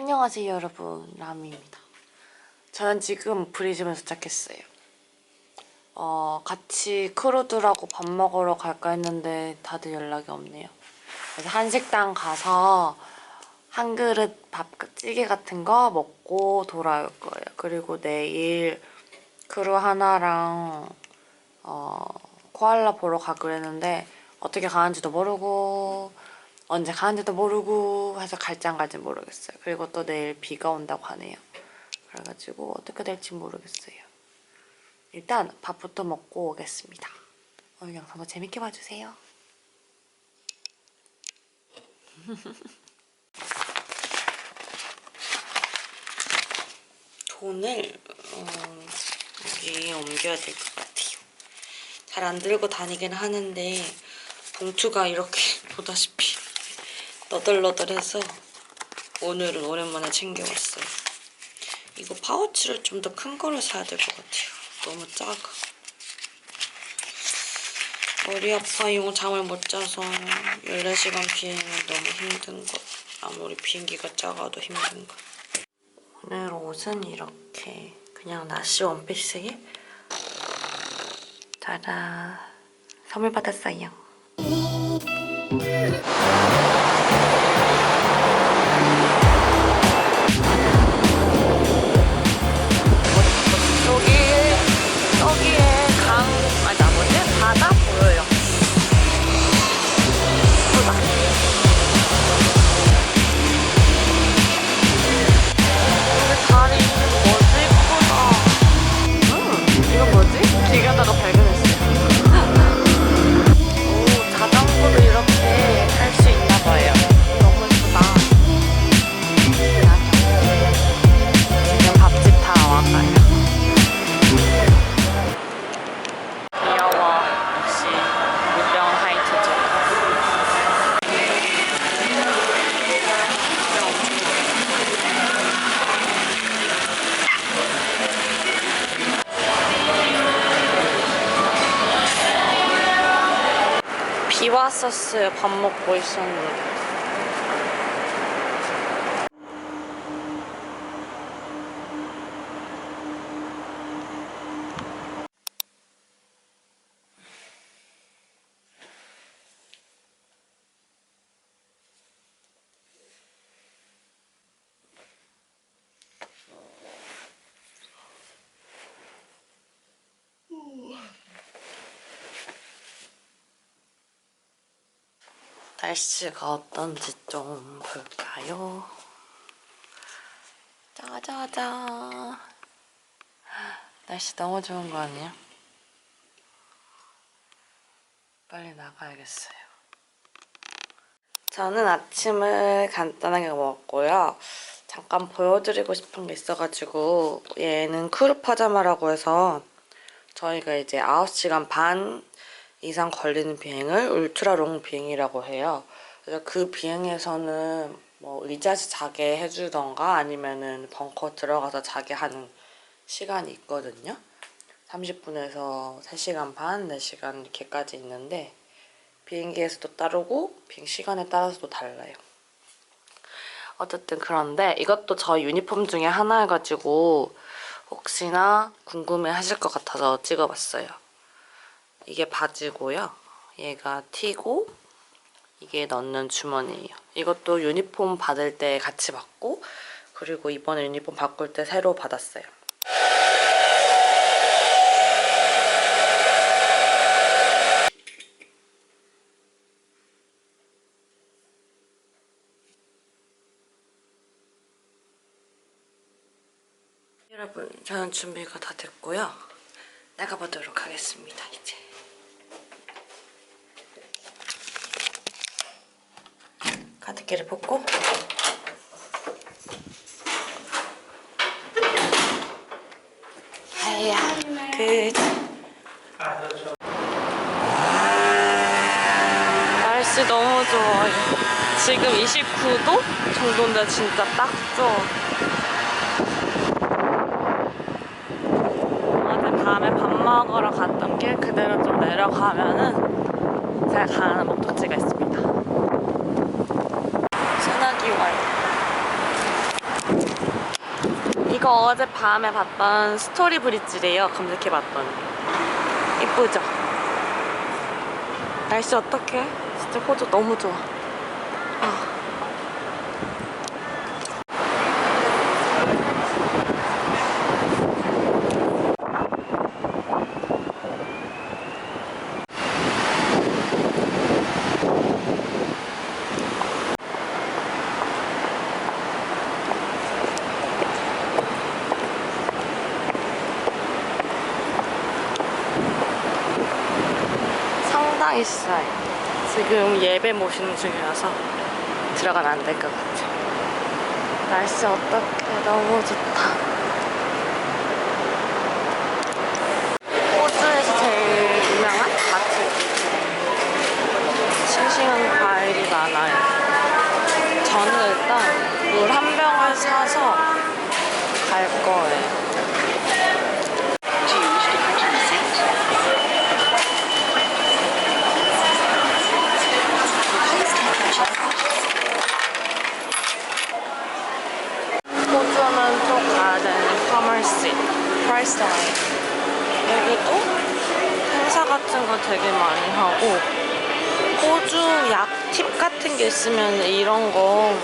안녕하세요 여러분. 라미입니다. 저는 지금 브리즈번에 도착했어요. 어, 같이 크루들하고 밥 먹으러 갈까 했는데 다들 연락이 없네요. 그래서 한식당 가서 한 그릇 밥 찌개 같은 거 먹고 돌아올 거예요. 그리고 내일 크루 하나랑 어, 코알라 보러 가기로 했는데 어떻게 가는지도 모르고 언제 가는지도 모르고 해서 갈지 안 갈지 모르겠어요. 그리고 또 내일 비가 온다고 하네요. 그래가지고 어떻게 될지 모르겠어요. 일단 밥부터 먹고 오겠습니다. 오늘 영상도 재밌게 봐주세요. 돈을 어, 여기 옮겨야 될 것 같아요. 잘 안 들고 다니긴 하는데 봉투가 이렇게 보다시피 너덜너덜해서 오늘은 오랜만에 챙겨왔어요. 이거 파우치를 좀 더 큰 거를 사야 될 것 같아요. 너무 작아. 머리 아파요. 잠을 못 자서 14시간 비행은 너무 힘든 것. 아무리 비행기가 작아도 힘든 것. 오늘 옷은 이렇게 그냥 나시 원피스에 짜란 선물 받았어요. 비 왔었어요. 밥 먹고 있었는데. 날씨가 어떤지 좀 볼까요? 짜자자. 날씨 너무 좋은 거 아니에요? 빨리 나가야겠어요. 저는 아침을 간단하게 먹었고요. 잠깐 보여드리고 싶은 게 있어가지고 얘는 크루 파자마라고 해서 저희가 이제 9시간 반 이상 걸리는 비행을 울트라 롱 비행이라고 해요. 그래서 그 비행에서는 뭐 의자에서 자게 해주던가 아니면은 벙커 들어가서 자게 하는 시간이 있거든요. 30분에서 3시간 반, 4시간 이렇게까지 있는데 비행기에서도 따르고 비행 시간에 따라서도 달라요. 어쨌든 그런데 이것도 저 유니폼 중에 하나여가지고 혹시나 궁금해 하실 것 같아서 찍어봤어요. 이게 바지고요. 얘가 티고 이게 넣는 주머니예요. 이것도 유니폼 받을 때 같이 받고 그리고 이번에 유니폼 바꿀 때 새로 받았어요. 여러분, 저는 준비가 다 됐고요. 나가보도록 하겠습니다, 이제. 가득기를 붓고. 아야 끝. 날씨 너무 좋아요 지금 29도? 정도인데 진짜 딱 좋아. 어제 밤에 밥 먹으러 갔던 길 그대로 좀 내려가면은 제가 가는 목적지가 있습니다. 소나기 와요. 이거 어제 밤에 봤던 스토리 브릿지래요. 검색해봤더니. 이쁘죠? 날씨 어떡해? 진짜 호주 너무 좋아. 아. 싸요. 지금 예배 모시는 중이라서 들어가면 안 될 것 같아. 날씨 어떡해. 너무 좋다. 호주에서 제일 유명한 마트. 싱싱한 과일이 많아요. 저는 일단 물 한 병을 사서 갈 거예요. 8살 여기도 행사 같은 거 되게 많이 하고 호주 약 팁 같은 게 있으면 이런 거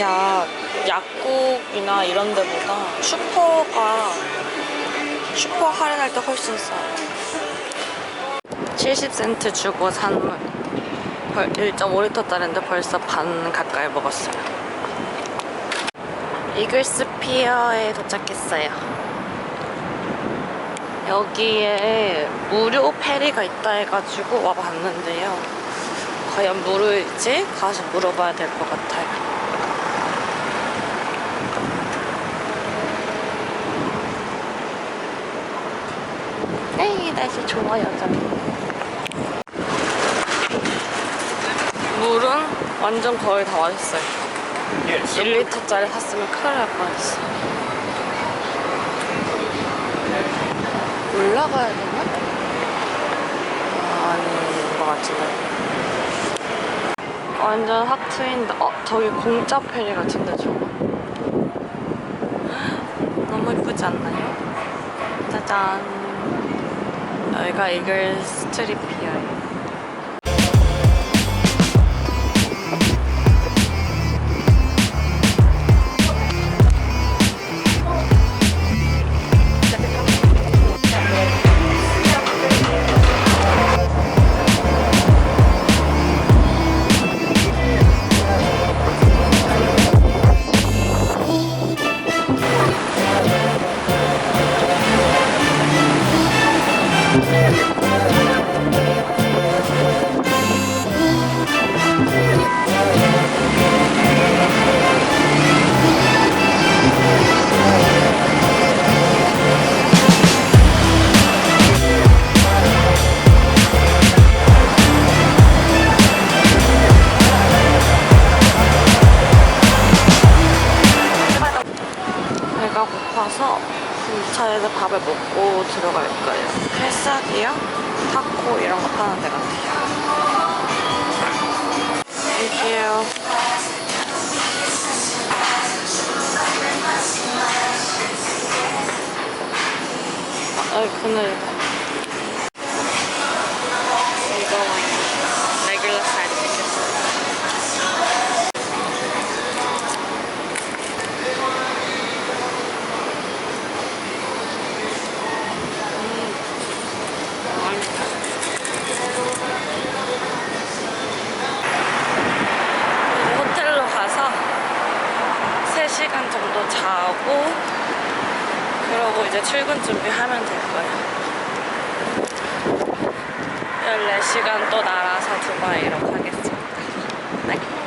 약, 약국이나 이런 데보다 슈퍼가 슈퍼 할인할 때 훨씬 싸요. 70센트 주고 산물 1.5리터 짜리인데 벌써 반 가까이 먹었어요. 이글스 피어에 도착했어요. 여기에 무료 페리가 있다 해가지고 와봤는데요. 과연 무료일지 가서 물어봐야 될 것 같아요. 네, 날씨 좋아요, 좀. 물은 완전 거의 다 마셨어요. 1리터짜리 샀으면 큰일 날 뻔했어. 올라가야 되나? 아, 아닌 것 같은데. 완전 하트인데, 어, 저기 공짜 페리 같은데, 저거. 너무 예쁘지 않나요? 짜잔. 여기가 이글 스트릿 피어예요. 밥을 먹고 들어갈 거예요. 헬스하기요? 타코 이런 거 파는 데 같아요. You. 아. 이거 레귤러 사이드 시켰어요. 호텔로 가서 3시간 정도 자고 그러고 이제 출근 준비하면 될 거예요. 14시간 또 날아서 두바이로 가겠습니다. 네.